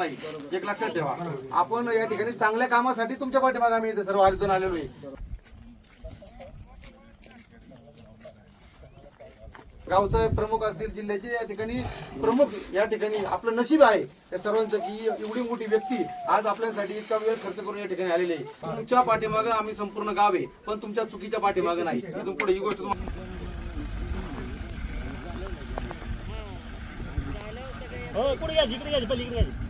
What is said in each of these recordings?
नाही. एक लक्षात ठेवा. आपण या ठिकाणी चांगल्या कामासाठी तुमच्या पाठीमागे आम्ही इथे सर्व अडचण आलेलो आहे. गावचं प्रमुख असतील जिल्ह्याचे या ठिकाणी प्रमुख या ठिकाणी आपलं नशीब आहे त्या सर्वांचं की एवढी मोठी व्यक्ती आज आपल्यासाठी इतका वेळ खर्च करून या ठिकाणी आलेली आहे. तुमच्या पाठीमागं आम्ही संपूर्ण गाव आहे पण तुमच्या चुकीच्या पाठीमागं नाही. इथून पुढे ही गोष्ट हो कुठे घ्यायची इकडे घ्यायची पलीकडे घ्यायची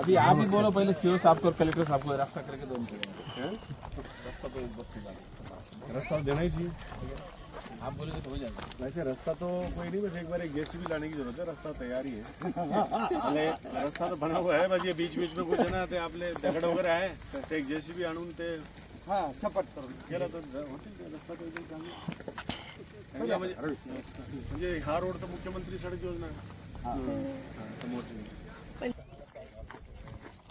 अभी आप ही बोलो पहले सीओ साहब को और कलेक्टर साहब को रास्ता करके दो रास्ता तो बस से जाना। रास्ता देना ही चाहिए आप बोलोगे तो हो जाएगा वैसे रास्ता तो कोई नहीं बस एक बार एक जेसीबी लाने की जरूरत है रास्ता तैयार ही है अरे रस्ता तो बना हुआ है बस ये बीच बीच में कुछ है ना ते आपले दगड वगैरे आहे तर ते एक जेसीबी आणून ते हा सपाट करून केलं तर होतील ते रस्ता तो एकदम चांगला म्हणजे म्हणजे हा रोड तर मुख्यमंत्री सडक योजना आहे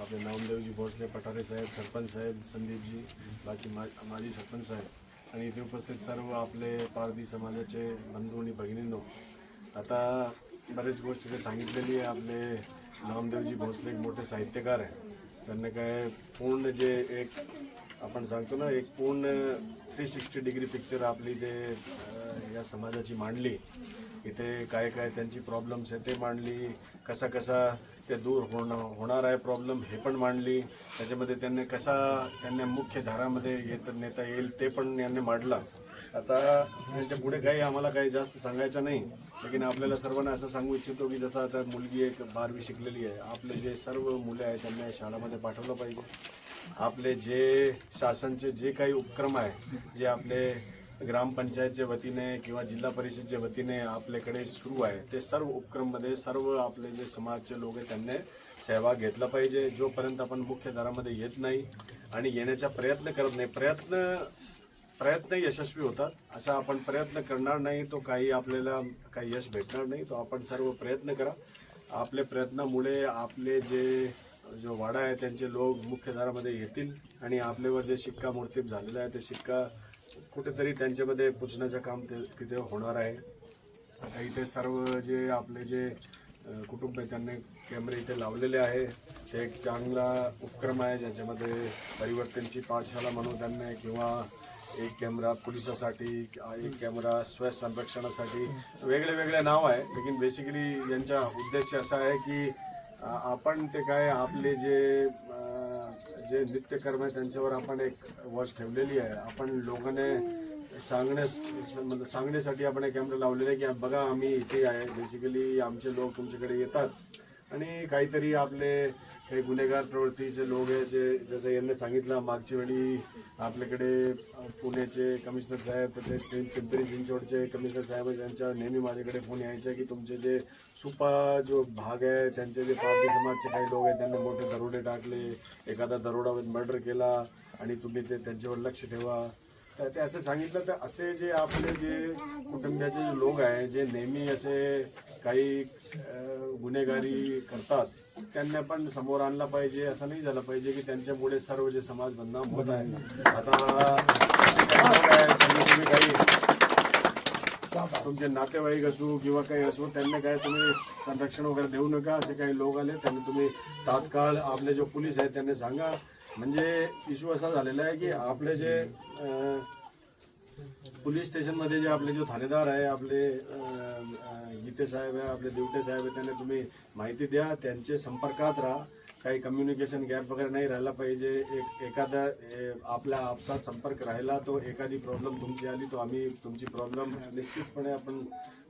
आपले नामदेवजी भोसले पठारे साहेब सरपंच साहेब संदीपजी बाकी मा माजी सरपंच साहेब। आणि इथे उपस्थित सर्व आपले पारधी समाजाचे बंधू आणि भगिनींनो आता बरेच गोष्टी ते सांगितलेली आहे. आपले नामदेवजी भोसले एक मोठे साहित्यकार आहे. त्यांना काय पूर्ण जे एक आपण सांगतो ना एक पूर्ण थ्री सिक्स्टी डिग्री पिक्चर आपली ते या समाजाची मांडली. इथे काय काय त्यांची प्रॉब्लेम्स आहे ते मांडली. कसा कसा ते दूर होणं होणार आहे प्रॉब्लेम हे पण मांडली. त्याच्यामध्ये त्यांनी कसा त्यांना मुख्य धारामध्ये येत नेता येईल ते पण यांनी मांडला. आता यांच्या पुढे काही आम्हाला काही जास्त सांगायचं नाही. लेकिन आपल्याला सर्वांना असं सांगू इच्छितो की जसं आता मुलगी एक बारवी शिकलेली आहे आपले जे सर्व मुले आहेत त्यांना शाळामध्ये पाठवलं पाहिजे. आपले जे शासनचे जे काही उपक्रम आहे जे आपले ग्रामपंचायतच्या वतीने किंवा जिल्हा परिषदच्या वतीने आपल्याकडे सुरू आहे. ते सर्व उपक्रममध्ये सर्व आपले जे समाजचे लोक आहेत त्यांनी सहभाग घेतला पाहिजे. जोपर्यंत आपण मुख्य दारामध्ये येत नाही आणि येण्याचा प्रयत्न करत नाही प्रयत्न प्रयत्न यशस्वी होतात असा आपण प्रयत्न करणार नाही तो काही आपल्याला काही यश भेटणार नाही तो आपण सर्व प्रयत्न करा. आपल्या प्रयत्नामुळे आपले जे जो वाडा आहे त्यांचे लोक मुख्यधारामध्ये येतील आणि आपल्यावर जे शिक्कामोर्तब झालेलं आहे ते शिक्का कुठेतरी त्यांच्यामध्ये पुचण्याचं काम ते तिथे होणार आहे. आता इथे सर्व जे आपले जे कुटुंब आहे त्यांनी कॅमेरे इथे लावलेले आहे. ते एक चांगला उपक्रम आहे ज्याच्यामध्ये परिवर्तनची पाठशाला म्हणू त्यांनी किंवा एक कॅमेरा पोलिसासाठी एक कॅमेरा स्वयं संरक्षणासाठी. वेगळे वेगळे नाव आहे लेकिन बेसिकली यांचा उद्देश असा आहे की आपण ते काय आपले जे जे नित्यकर्म आहे त्यांच्यावर आपण एक वॉच ठेवलेली आहे. आपण लोकांना सांगण्यास म्हणजे सांगण्यासाठी आपण एक कॅमेरा लावलेला आहे की बघा आम्ही इथे आहे. बेसिकली आमचे लोक तुमच्याकडे येतात. आणि काहीतरी आपले हे गुन्हेगार प्रवृत्तीचे लोक आहे जे जसं यांनी सांगितलं मागच्या वेळी आपल्याकडे पुण्याचे कमिशनर साहेब तर ते पिंपरी चिंचवडचे कमिशनर साहेब यांच्या त्यांच्या नेहमी माझ्याकडे फोन यायचा की तुमचे जे सुपा जो भाग आहे त्यांचे जे पार्टी समाजचे काही लोक आहेत त्यांनी मोठे दरोडे टाकले एखादा दरोडा मर्डर केला आणि तुम्ही ते त्यांच्यावर लक्ष ठेवा. तर ते असं सांगितलं तर असे जे आपले जे कुटुंबियाचे जे लोक आहे जे नेहमी असे काही गुन्हेगारी करतात त्यांना पण समोर आणला पाहिजे असं नाही झालं पाहिजे की त्यांच्यामुळे सर्व जे समाज बदनाम होत आहे. आता तुम्ही काही तुमचे नातेवाईक असू किंवा काही असू त्यांना काय तुम्ही संरक्षण वगैरे देऊ नका असे काही लोक आले त्यांना तुम्ही तात्काळ आपले जो पोलीस आहेत त्यांना सांगा. म्हणजे इश्यू असा झालेला आहे की आपले जे पोलीस स्टेशनमध्ये जे आपले जो थानेदार आहे आपले गीते साहेब आहे आपले देवटे साहेब आहे त्यांना तुम्ही माहिती द्या. त्यांचे संपर्कात राहा. काही कम्युनिकेशन गॅप वगैरे नाही राहिला पाहिजे. एक एखादा ए, आपल्या आपसात संपर्क राहिला तो एखादी प्रॉब्लेम तुमची आली तो आम्ही तुमची प्रॉब्लेम निश्चितपणे आपण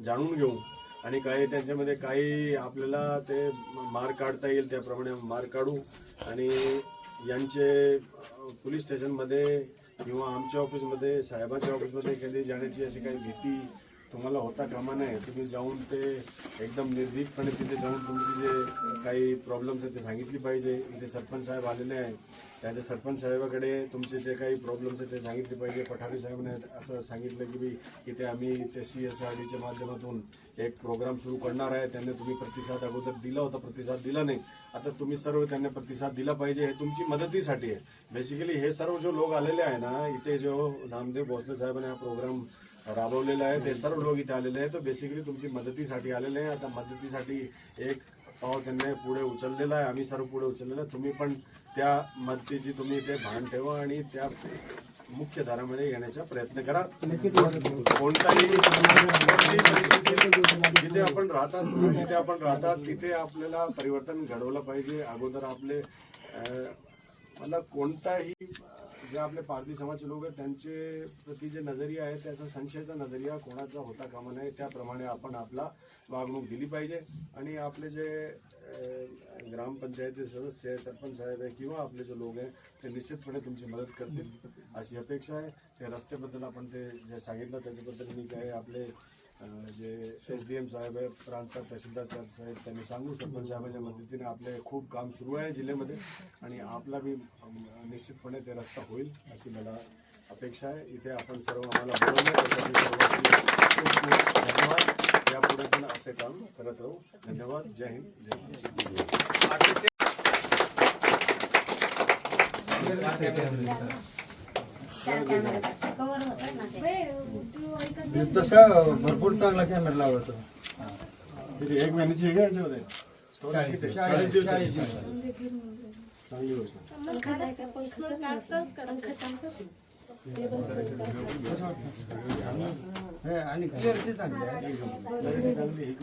जाणून घेऊ. आणि काही त्याच्यामध्ये काही आपल्याला ते मार्क काढता येईल त्याप्रमाणे मार्क काढू. आणि यांचे पोलीस स्टेशनमध्ये किंवा आमच्या ऑफिसमध्ये साहेबांच्या ऑफिसमध्ये कधी जाण्याची अशी काही भीती तुम्हाला होता कामा नाही तुम्ही जाऊन ते एकदम निर्भीकपणे तिथे जाऊन तुमची जे काही प्रॉब्लेम्स आहेत ते सांगितली पाहिजे. इथे सरपंच साहेब आलेले आहे त्याच्या सरपंच साहेबाकडे तुमचे जे काही प्रॉब्लेम्स आहेत ते सांगितले पाहिजे. पठारे साहेबांनी असं सांगितलं की बी इथे आम्ही ते सी एस आर डीच्या माध्यमातून एक प्रोग्राम सुरू करणार आहे. त्यांनी तुम्ही प्रतिसाद अगोदर दिला होता. प्रतिसाद दिला नाही. आता तुम्ही सर्व त्यांना प्रतिसाद दिला पाहिजे हे तुमची मदतीसाठी आहे. बेसिकली हे सर्व जो लोक आलेले आहे ना इथे जो नामदेव भोसले साहेबांनी हा प्रोग्राम राबवलेलं आहे. ते सर्व लोक इथे आलेले आहेत. तो बेसिकली तुमची मदतीसाठी आलेले आहे. आता मदतीसाठी एक पाव त्यांनी पुढे उचललेला आहे. आम्ही सर्व पुढे उचललेलं आहे. तुम्ही पण त्या मदतीची तुम्ही इथे भान ठेवा आणि त्या मुख्य धारामध्ये येण्याचा प्रयत्न करा. कोणताही जिथे आपण राहतात जिथे आपण राहतात तिथे आपल्याला परिवर्तन घडवलं पाहिजे. अगोदर आपले मला कोणताही जे आपले पारधी समाजचे लोक आहेत त्यांचे प्रति जे नजरिया आहे त्याचा संशयाचा नजरिया कोणाचा होता कामा नये त्याप्रमाणे आपण आपला वागणूक दिली पाहिजे. आणि आपले जे ग्रामपंचायतचे सदस्य आहे सरपंच साहेब आहे किंवा आपले जे लोक आहे ते निश्चितपणे तुमची मदत करतील अशी अपेक्षा आहे. ते रस्त्याबद्दल आपण ते जे सांगितलं त्याच्याबद्दल मी काय आपले जे एस डी एम साहेब आहे प्रांत तहसीलदार साहेब त्यांनी सांगू सरपंच साहेबांच्या मदतीने आपले खूप काम सुरू आहे जिल्ह्यामध्ये आणि आपला बी निश्चितपणे ते रस्ता होईल अशी मला अपेक्षा आहे. इथे आपण सर्व आम्हाला बोलवलं त्यासाठी धन्यवाद. यापुढे पण असे काम करत राहू. धन्यवाद. जय हिंद. जय महाराष्ट्र. तसा भरपूर चांगला कॅमेरा लावतो एक महिन्याची आहे का याच्यामध्ये चांगली गोष्ट आणि क्लिअरिटी चांगली आहे चांगली एक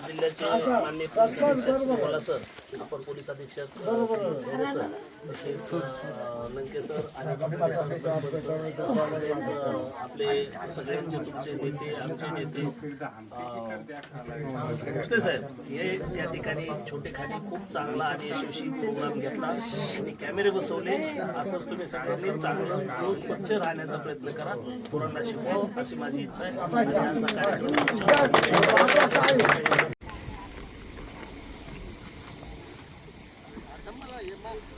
जिल्ह्याचे माननीय पोलीस अधीक्षक बोला सर अपर पोलीस अधीक्षक सर तसेच लंके सर आणि आपले सगळ्यांचे तुमचे नेते आमचे नेते अ, भोसले साहेब हे त्या ठिकाणी छोटे खूप चांगला आणि यशस्वी प्रोग्राम घेतला आणि कॅमेरे बसवले असंच तुम्ही सगळ्यांनी चांगलं जो स्वच्छ राहण्याचा प्रयत्न करा पोरांना शिकवा अशी माझी इच्छा आहे आणि आजचा